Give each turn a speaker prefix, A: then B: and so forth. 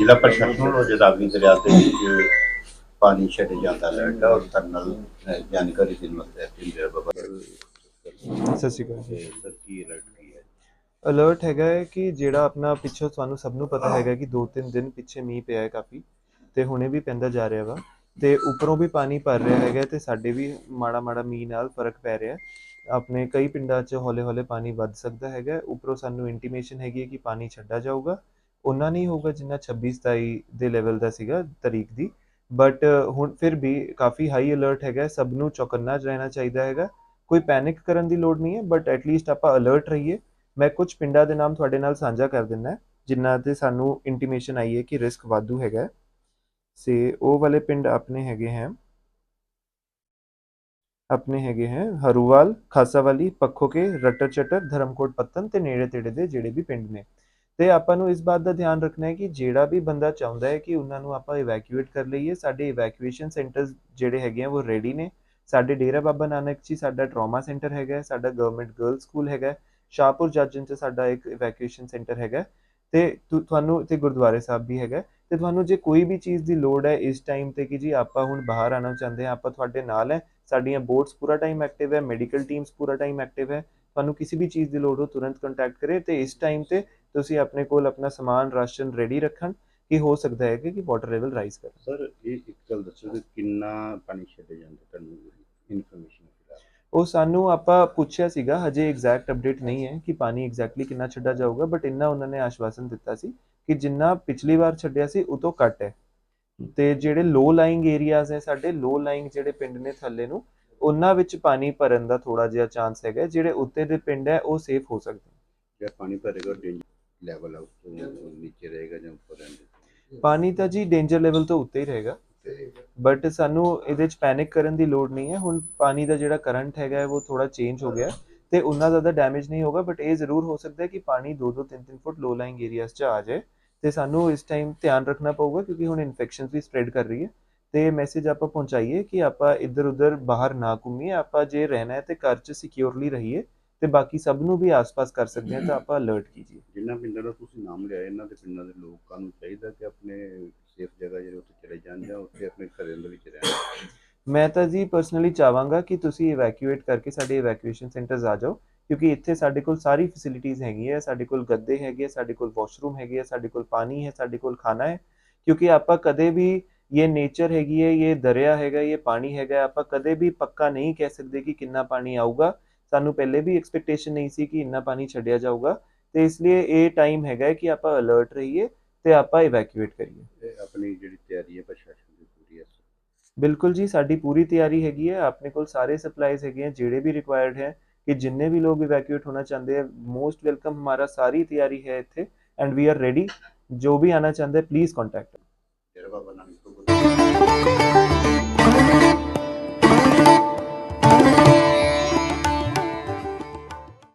A: ਜ਼ਿਲ੍ਹਾ ਪ੍ਰਸ਼ਾਸਨ ਵੱਲੋਂ ਰਾਵੀ ਦਰਿਆ ਦੇ ਵਿੱਚ ਪਾਣੀ ਛੱਡ ਜਾਂਦਾ ਹੈ ਔਰ ਤਰਨਲ ਜਾਣਕਾਰੀ ਦੇਣ ਵਾਸਤੇ ਪਿੰਦਰ ਬਾਬਾ
B: ਸਤਿ ਸ਼੍ਰੀ ਅਕਾਲ
A: ਅਲਰਟ ਕੀ ਹੈ
B: ਅਲਰਟ ਹੈਗਾ ਹੈ ਕਿ ਜਿਹੜਾ ਆਪਣਾ ਪਿੱਛੋਂ ਤੁਹਾਨੂੰ ਸਭ ਨੂੰ ਪਤਾ ਹੈਗਾ ਕਿ 2-3 ਦਿਨ ਪਿੱਛੇ ਮੀਂਹ ਪਿਆ ਹੈ ਕਾਫੀ ਤੇ ਹੁਣੇ ਵੀ ਪੈਂਦਾ ਜਾ ਰਿਹਾ ਵਾ ਤੇ ਉੱਪਰੋਂ ਵੀ ਪਾਣੀ ਭਰ ਰਿਹਾ ਹੈਗਾ ਤੇ ਸਾਡੇ ਵੀ ਮਾੜਾ ਮਾੜਾ ਮੀਂਹ ਨਾਲ ਫ਼ਰਕ ਪੈ ਰਿਹਾ। ਆਪਣੇ ਕਈ ਪਿੰਡਾਂ 'ਚ ਹੌਲੇ-ਹੌਲੇ ਪਾਣੀ ਵੱਧ ਸਕਦਾ ਹੈਗਾ। ਉੱਪਰੋਂ ਸਾਨੂੰ ਇੰਟੀਮੇਸ਼ਨ ਹੈਗੀ ਹੈ ਕਿ ਪਾਣੀ ਛੱਡਾ ਜਾਊਗਾ ਉਹਨਾਂ ਨਹੀਂ ਹੋਊਗਾ ਜਿੰਨਾ 26-27 ਦੇ ਲੈਵਲ ਦਾ ਸੀਗਾ ਤਰੀਕ ਦੀ। ਬਟ ਹੁਣ ਫਿਰ ਵੀ ਕਾਫੀ ਹਾਈ ਅਲਰਟ ਹੈਗਾ, ਸਭ ਨੂੰ ਚੌਕੰਨਾ ਰਹਿਣਾ ਚਾਹੀਦਾ ਹੈਗਾ। ਕੋਈ ਪੈਨਿਕ ਕਰਨ ਦੀ ਲੋੜ ਨਹੀਂ ਹੈ ਬਟ ਐਟਲੀਸਟ ਆਪਾਂ ਅਲਰਟ ਰਹੀਏ। ਮੈਂ ਕੁਝ ਪਿੰਡਾਂ ਦੇ ਨਾਮ ਤੁਹਾਡੇ ਨਾਲ ਸਾਂਝਾ ਕਰ ਦਿੰਦਾ ਜਿਨ੍ਹਾਂ ਤੇ ਸਾਨੂੰ ਇੰਟੀਮੇਸ਼ਨ ਆਈ ਹੈ ਕਿ ਰਿਸਕ ਵਾਧੂ ਹੈਗਾ। ਸੇ ਉਹ ਵਾਲੇ ਪਿੰਡ ਆਪਣੇ ਹੈਗੇ ਹੈ। ਆਪਣੇ ਹੈਗੇ ਹੈ ਹਰੂਵਾਲ, ਖਾਸਾਵਾਲੀ, ਪੱਖੋਕੇ ਰਟਰ ਚਟਰ ਧਰਮਕੋਟ, ਪੱਤਨ ਤੇ ਨੇੜੇ ਤੇੜੇ ਦੇ ਜਿਹੜੇ ਵੀ ਪਿੰਡ ਨੇ। ਤੇ ਆਪਾਂ ਨੂੰ ਇਸ ਬਾਤ ਦਾ ਧਿਆਨ ਰੱਖਣਾ ਹੈ ਕਿ ਜਿਹੜਾ ਵੀ ਬੰਦਾ ਚਾਹੁੰਦਾ ਹੈ ਕਿ ਉਹਨਾਂ ਨੂੰ ਆਪਾਂ ਇਵੈਕੂਏਟ ਕਰ ਲਈਏ, ਸਾਡੇ ਇਵੈਕੂਏਸ਼ਨ ਸੈਂਟਰਸ ਜਿਹੜੇ ਹੈਗੇ ਆ ਉਹ ਰੈਡੀ ਨੇ। ਸਾਡੇ ਡੇਰਾ ਬਾਬਾ ਨਾਨਕ ਜੀ, ਸਾਡਾ ਟਰਾਮਾ ਸੈਂਟਰ ਹੈਗਾ ਸਾਡਾ ਗਵਰਨਮੈਂਟ ਗਰਲ ਸਕੂਲ ਹੈਗਾ ਸ਼ਾਹਪੁਰ ਜੱਜਨ ਚ ਸਾਡਾ ਇੱਕ ਇਵੈਕੂਏਸ਼ਨ ਸੈਂਟਰ ਹੈਗਾ ਹੈ ਤੇ ਤੁਹਾਨੂੰ ਤੇ ਗੁਰਦੁਆਰੇ ਸਾਹਿਬ ਵੀ ਹੈਗਾ ਹੈ। ਤੇ ਤੁਹਾਨੂੰ ਜੇ ਕੋਈ ਵੀ ਚੀਜ਼ ਦੀ ਲੋੜ ਹੈ ਇਸ ਟਾਈਮ ਤੇ ਕਿ ਜੀ ਆਪਾਂ ਹੁਣ ਬਾਹਰ ਆਣਾ ਚਾਹੁੰਦੇ ਹਾਂ, ਆਪਾਂ ਤੁਹਾਡੇ ਨਾਲ ਹੈ, ਸਾਡੀਆਂ ਬੋਰਡਸ ਪੂਰਾ ਟਾਈਮ ਐਕਟਿਵ ਹੈ ਮੈਡੀਕਲ ਟੀਮਸ ਪੂਰਾ ਟਾਈਮ ਐਕਟਿਵ ਹੈ, ਤੁਹਾਨੂੰ ਕਿਸੇ ਵੀ ਚੀਜ਼ ਦੀ ਲੋੜ ਹੋ ਤੁਰੰਤ ਕੰਟੈਕਟ ਕਰੇ ਤੇ ਇਸ ਟਾਈਮ ਤੇ ਤੁਸੀਂ ਆਪਣੇ ਕੋਲ ਆਪਣਾ ਸਮਾਨ ਰਾਸ਼ਨ ਰੈਡੀ ਰੱਖਣ ਕਿ ਹੋ ਸਕਦਾ ਹੈ ਕਿ ਵਾਟਰ ਲੈਵਲ ਰਾਈਜ਼ ਕਰੇ?
A: ਸਰ ਇਹ ਇੱਕ ਗੱਲ ਦੱਸੋ ਕਿ ਕਿੰਨਾ ਪਾਣੀ ਛੱਡ ਜਾਂਦਾ ਤੁਹਾਨੂੰ ਇਨਫੋਰਮੇਸ਼ਨ
B: ਉਹ ਸਾਨੂੰ ਆਪਾਂ ਪੁੱਛਿਆ ਸੀਗਾ ਹਜੇ ਐਗਜ਼ੈਕਟ ਅਪਡੇਟ ਨਹੀਂ ਹੈ ਕਿ ਪਾਣੀ ਐਗਜ਼ੈਕਟਲੀ ਕਿੰਨਾ ਛੱਡਾ ਜਾਊਗਾ ਬਟ ਇੰਨਾ ਉਹਨਾਂ ਨੇ ਆਸ਼ਵਾਸਨ ਦਿੱਤਾ ਸੀ ਕਿ ਜਿੰਨਾ ਪਿਛਲੀ ਵਾਰ ਛੱਡਿਆ ਸੀ ਉਹ ਤੋਂ ਘੱਟ ਹੈ। ਤੇ ਜਿਹੜੇ ਲੋ ਲਾਈਂਗ ਏਰੀਆਜ਼ ਹੈ ਸਾਡੇ ਲੋ ਲਾਈਂਗ ਜਿਹੜੇ ਪਿੰਡ ਨੇ ਥੱਲੇ ਨੂੰ ਉਹਨਾਂ ਵਿੱਚ ਪਾਣੀ ਭਰਨ ਦਾ ਥੋੜਾ ਜਿਹਾ ਚਾਂਸ ਹੈਗਾ ਜਿਹੜੇ ਉੱਤੇ ਦੇ ਪਿੰਡ ਹੈ ਉਹ ਸੇਫ ਹੋ ਸਕਦੇ
A: ਜਿਹੜਾ ਪਾਣੀ ਭਰੇਗਾ ਡੇਂਜਰ ਲੈਵਲ ਨੀਚੇ ਰਹੇਗਾ ਜਾਂ ਉੱਪਰ ਰਹਿੰਦੇ
B: ਪਾਣੀ ਤਾਂ ਜੀ ਡੇਂਜਰ ਲੈਵਲ ਤੋਂ ਉੱਤੇ ਹੀ ਰਹੇਗਾ। ਬਟ ਸਾਨੂੰ ਇਹਦੇ ਚ ਪੈਨਿਕ ਕਰਨ ਦੀ ਲੋੜ ਨਹੀਂ ਹੈ। ਹੁਣ ਪਾਣੀ ਦਾ ਜਿਹੜਾ ਕਰੰਟ ਹੈਗਾ ਉਹ ਥੋੜਾ ਚੇਂਜ ਹੋ ਗਿਆ ਤੇ ਉਨਾ ਜ਼ਿਆਦਾ ਡੈਮੇਜ ਨਹੀਂ ਹੋਗਾ ਬਟ ਇਹ ਜ਼ਰੂਰ ਹੋ ਸਕਦਾ ਹੈ ਕਿ ਪਾਣੀ 2-2 3-3 ਫੁੱਟ ਲੋ ਲਾਈਂਗ ਏਰੀਆਜ਼ 'ਚ ਆ ਜਾਏ ਤੇ ਸਾਨੂੰ ਇਸ ਟਾਈਮ ਧਿਆਨ ਰੱਖਣਾ ਪਊਗਾ ਕਿਉਂਕਿ ਹੁਣ ਇਨਫੈਕਸ਼ਨਸ ਵੀ ਸਪਰੈਡ ਕਰ ਰਹੀ ਹੈ। ਤੇ ਮੈਸੇਜ ਆਪਾਂ ਪਹੁੰਚਾਈਏ ਕਿ ਆਪਾਂ ਇੱਧਰ ਉੱਧਰ ਬਾਹਰ ਨਾ ਘੁੰਮੀਏ। ਆਪਾਂ ਜੇ ਰਹਿਣਾ ਹੈ ਤੇ ਘਰ 'ਚ ਸਿਕਿਉਰਲੀ ਰਹੀਏ। ਤੇ ਬਾਕੀ ਸਭ ਨੂੰ ਵੀ ਆਸ-ਪਾਸ ਕਰ ਸਕਦੇ ਹਾਂ ਤਾਂ ਆਪਾਂ ਅਲਰਟ ਕੀਜੀਏ।
A: ਜਿਨ੍ਹਾਂ ਪਿੰਡਾਂ ਦਾ ਤੁਸੀਂ ਨਾਮ ਲਿਆ ਇਹਨਾਂ ਦੇ ਪਿੰਡਾਂ ਦੇ ਲੋਕਾਂ ਨੂੰ ਚਾਹੀਦਾ ਕਿ ਆਪਣੇ ਸੇਫ ਜਗ੍ਹਾ ਜਿਹੜੇ ਉੱਥੇ ਚਲੇ ਜਾਣ ਜਾਂ ਉੱਥੇ ਆਪਣੇ ਘਰਾਂ ਦੇ ਵਿੱਚ ਰਹਿਣ।
B: ਮੈਂ ਤਾਂ ਜੀ ਪਰਸਨਲੀ ਚਾਹਾਂਗਾ ਕਿ ਤੁਸੀਂ ਇਵੈਕੂਏਟ ਕਰਕੇ ਸਾਡੇ ਇਵੈਕੂਏਸ਼ਨ ਸੈਂਟਰਸ ਆ ਜਾਓ ਕਿਉਂਕਿ ਇੱਥੇ ਸਾਡੇ ਕੋਲ ਸਾਰੀ ਫੈਸਿਲਿਟੀਆਂ ਹੈਗੀਆਂ ਸਾਡੇ ਕੋਲ ਗੱਦੇ ਹੈਗੇ ਸਾਡੇ ਕੋਲ ਵਾਸ਼ਰੂਮ ਹੈਗੇ ਸਾਡੇ ਕੋਲ ਪਾਣੀ ਹੈ ਸਾਡੇ ਕੋਲ ਖਾਣਾ ਹੈ ਕਿਉਂਕਿ ਆਪਾਂ ਕਦੇ ਵੀ ਇਹ ਨੇਚਰ ਹੈਗੀ ਹੈ ਇਹ ਦਰਿਆ ਹੈਗਾ ਇਹ ਪਾਣੀ ਹੈਗਾ ਆਪਾਂ ਕਦੇ ਵੀ ਪੱਕਾ ਨਹੀਂ ਕਹਿ ਸਕਦੇ ਕਿ ਕਿੰਨਾ ਪਾਣੀ ਆਊਗਾ। ਸਾਨੂੰ ਪਹਿਲੇ ਵੀ ਐਕਸਪੈਕਟੇਸ਼ਨ ਨਹੀਂ ਸੀ ਕਿ ਇੰਨਾ ਪਾਣੀ ਛੱਡਿਆ ਜਾਊਗਾ ਤੇ ਇਸ ਲਈ ਇਹ ਟਾਈਮ ਹੈਗਾ ਕਿ ਆਪਾਂ ਅਲਰਟ ਰਹੀਏ ਤੇ ਆਪਾਂ ਇਵੈਕੂਏਟ ਕਰੀਏ।
A: ਆਪਣੀ ਜਿਹੜੀ ਤਿਆਰੀ ਹੈ ਪ੍ਰਸ਼ਾਸਨ ਦੀ ਪੂਰੀ ਹੈ
B: ਬਿਲਕੁਲ ਜੀ ਸਾਡੀ ਪੂਰੀ ਤਿਆਰੀ ਹੈਗੀ ਹੈ। ਆਪਣੇ ਕੋਲ ਸਾਰੇ ਸਪਲਾਈਜ਼ ਹੈਗੇ ਆ ਜਿਹੜੇ ਵੀ ਰਿਕੁਆਇਰਡ ਹੈ ਕਿ ਜਿੰਨੇ ਵੀ ਲੋਕ ਇਵੈਕੂਏਟ ਹੋਣਾ ਚਾਹੁੰਦੇ ਆ ਮੋਸਟ ਵੈਲਕਮ ਹਮਾਰਾ ਸਾਰੀ ਤਿਆਰੀ ਹੈ ਇੱਥੇ ਐਂਡ ਵੀ ਆਰ ਰੈਡੀ ਜੋ ਵੀ ਆਣਾ ਚਾਹੁੰਦੇ ਪਲੀਜ਼
A: ਕੰਟੈਕਟ ਜਰਵਾ ਬਣਾਉਣ ਤੋਂ